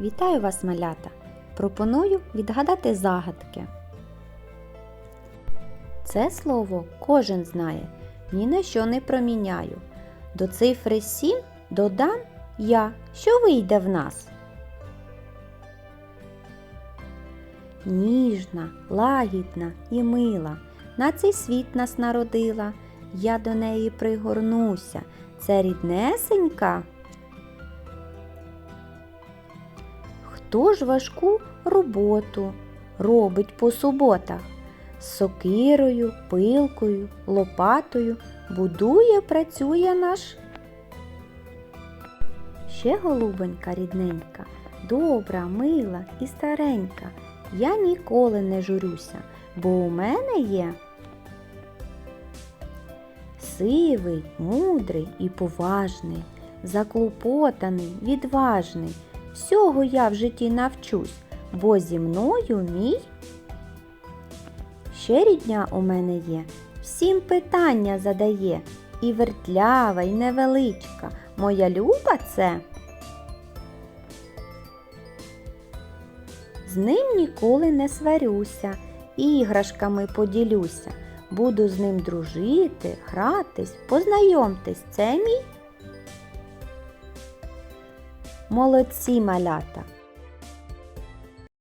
Вітаю вас, малята! Пропоную відгадати загадки. Це слово кожен знає, ні на що не проміняю. До цифри 7 додам я, що вийде в нас. Ніжна, лагідна і мила, на цей світ нас народила. Я до неї пригорнуся. Це ріднесенька. Хто ж важку роботу робить по суботах? З сокирою, пилкою, лопатою будує, працює наш. Ще голубонька рідненька, добра, мила і старенька. Я ніколи не журюся, бо у мене є сивий, мудрий і поважний, заклопотаний, відважний. Всього я в житті навчусь, бо зі мною мій. Ще рідня у мене є, всім питання задає, і вертлява, і невеличка. Моя люба це. З ним ніколи не сварюся, іграшками поділюся. Буду з ним дружити, гратись, познайомтесь, це мій. Молодці малята!